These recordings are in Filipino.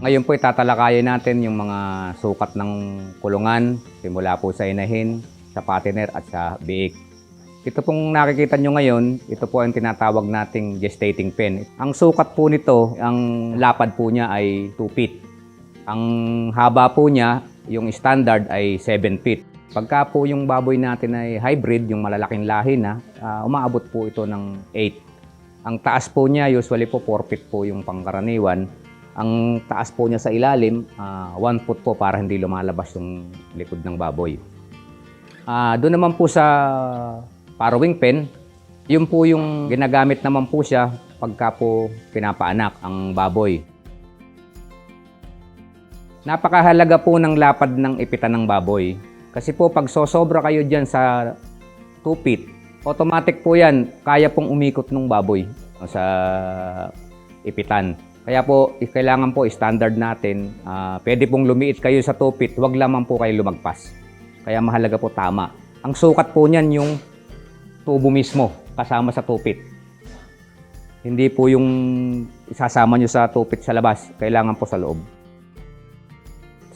Ngayon po itatalakayin natin yung mga sukat ng kulungan, simula po sa inahin, sa patiner at sa biik. Ito pong nakikita nyo ngayon, ito po ang tinatawag nating gestating pen. Ang sukat po nito, ang lapad po niya ay 2 feet. Ang haba po niya, yung standard ay 7 feet. Pagka po yung baboy natin ay hybrid, yung malalaking lahi na, ah, umaabot po ito ng 8. Ang taas po niya, usually po 4 feet po yung pangkaraniwan. Ang taas po niya sa ilalim, 1 foot po para hindi lumalabas yung likod ng baboy. Ah, doon naman po sa parawing pen, yun po yung ginagamit naman po siya pagka po pinapaanak ang baboy. Napakahalaga po ng lapad ng ipitan ng baboy. Kasi po pag sosobra kayo dyan sa 2 feet, automatic po yan, kaya pong umikot ng baboy sa ipitan. Kaya po, kailangan po standard natin, ah, pwede pong lumiit kayo sa 2 feet, wag lamang po kayo lumagpas. Kaya mahalaga po tama. Ang sukat po niyan yung tubo mismo, kasama sa 2 feet. Hindi po yung isasama nyo sa 2 feet sa labas, kailangan po sa loob.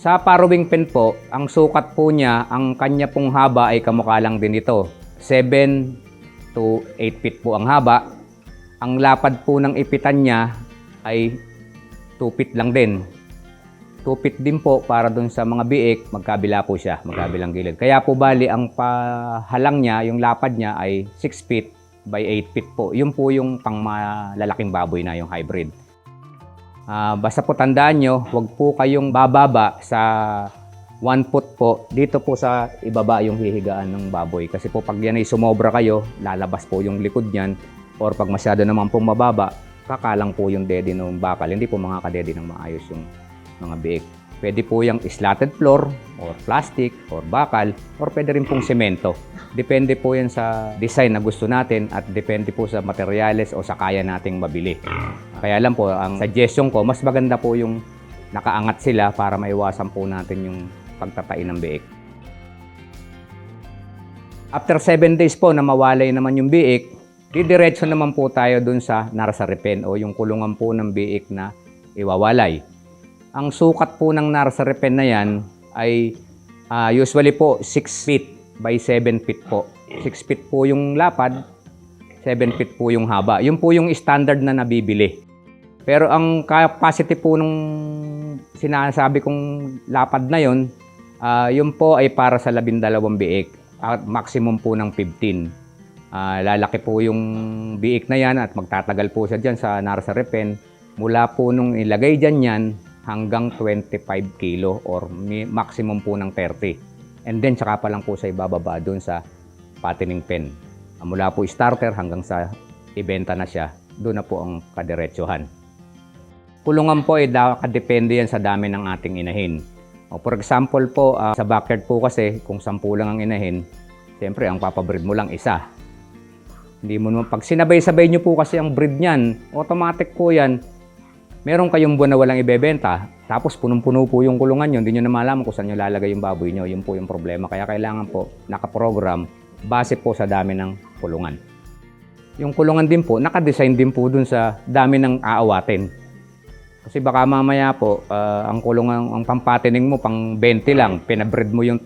Sa parawing pen po, ang sukat po niya, ang kanya pong haba ay kamukha lang din ito. 7 to 8 feet po ang haba. Ang lapad po ng ipitan niya ay 2 feet lang din. 2 feet din po para dun sa mga biik, magkabila po siya, magkabilang gilid. Kaya po bali, ang pahalang niya, yung lapad niya ay 6 feet by 8 feet po. Yun po yung pang malalaking baboy na yung hybrid. Ah, basta po tandaan nyo, huwag po kayong bababa sa 1 foot po. Dito po sa ibaba yung hihigaan ng baboy. Kasi po pag yan ay sumobra kayo, lalabas po yung likod niyan. Or pag masyado naman pong mababa, kakalang po yung dede ng bakal. Hindi po makakadede ng maayos yung mga biik. Pwede po yung slatted floor, or plastic, or bakal, or pwede rin pong semento. Depende po yan sa design na gusto natin at depende po sa materyales o sa kaya nating mabili. Kaya lang po, ang suggestion ko, mas maganda po yung nakaangat sila para maiwasan po natin yung pagtatain ng biik. After 7 days po na mawalay naman yung biik, didiretso naman po tayo dun sa nursery pen o yung kulungan po ng biik na iwawalay. Ang sukat po ng nursery pen na yan ay ah, usually po 6 feet by 7 feet po. 6 feet po yung lapad, 7 feet po yung haba. Yun po yung standard na nabibili. Pero ang capacity po nung sinasabi kong lapad na yon, ah, yun po ay para sa labindalawang biik at maximum po ng 15. Ah, lalaki po yung biik na yan at magtatagal po siya dyan sa nursery pen. Mula po nung ilagay dyan yan hanggang 25 kilo or maximum po ng 30. And then tsaka pa lang po sa ibababa doon sa patining pen. Ah, mula po starter hanggang sa ibenta na siya, doon na po ang kadiretsuhan. Kulungan po ay nakadepende yan sa dami ng ating inahin. O, for example po, ah, sa backyard po kasi, kung sampu lang ang inahin, siyempre ang papabreed mo lang isa. Hindi mo naman, pag sinabay-sabay nyo po kasi ang breed niyan, automatic po yan, meron kayong buwan na walang ibebenta, tapos punong-puno po yung kulungan nyo, hindi nyo na malaman kung saan nyo lalagay yung baboy nyo, yun po yung problema. Kaya kailangan po, nakaprogram, base po sa dami ng kulungan. Yung kulungan din po, nakadesign din po dun sa dami ng aawatin. Kasi baka mamaya po, ah, ang kulungan, ang pampatining mo, pang 20 lang, pinabreed mo yung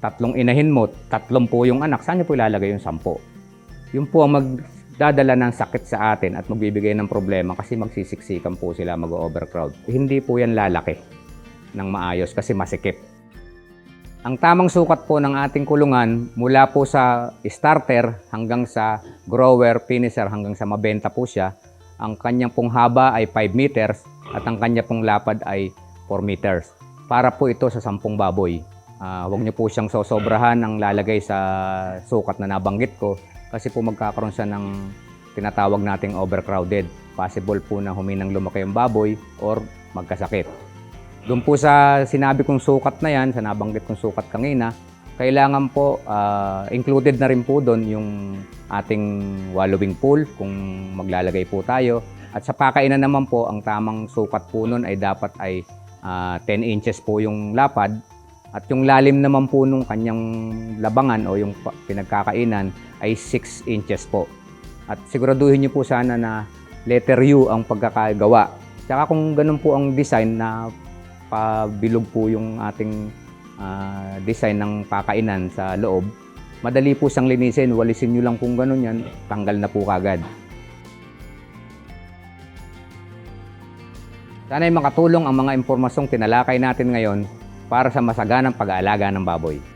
tatlong inahin mo, tatlong po yung anak, saan nyo po ilalagay yung sampo? Yun po ang magdadala ng sakit sa atin at magbibigay ng problema kasi magsisiksikan po sila mag-overcrowd. Hindi po yan lalaki ng maayos kasi masikip. Ang tamang sukat po ng ating kulungan mula po sa starter hanggang sa grower, finisher hanggang sa mabenta po siya, ang kanyang pong haba ay 5 meters at ang kanya pong lapad ay 4 meters. Para po ito sa 10 baboy. Ah, huwag niyo po siyang sosobrahan ang lalagay sa sukat na nabanggit ko kasi po magkakaroon siya ng tinatawag nating overcrowded. Possible po na huminang lumaki ang baboy or magkasakit. Doon po sa sinabi kong sukat na yan, sa nabanggit kong sukat kanina, kailangan po ah, included na rin po doon yung ating wallowing pool kung maglalagay po tayo. At sa pakainan naman po, ang tamang sukat po nun ay dapat ay ah, 10 inches po yung lapad at yung lalim naman po nung kanyang labangan o yung pinagkakainan ay 6 inches po. At siguraduhin niyo po sana na letter U ang pagkakagawa Tsaka kung ganun po ang design na pabilog po yung ating ah, design ng pakainan sa loob, madali po siyang linisin. Walisin nyo lang kung ganun yan, tanggal na po kagad. Sana ay makatulong ang mga impormasyong tinalakay natin ngayon para sa masaganang pag-aalaga ng baboy.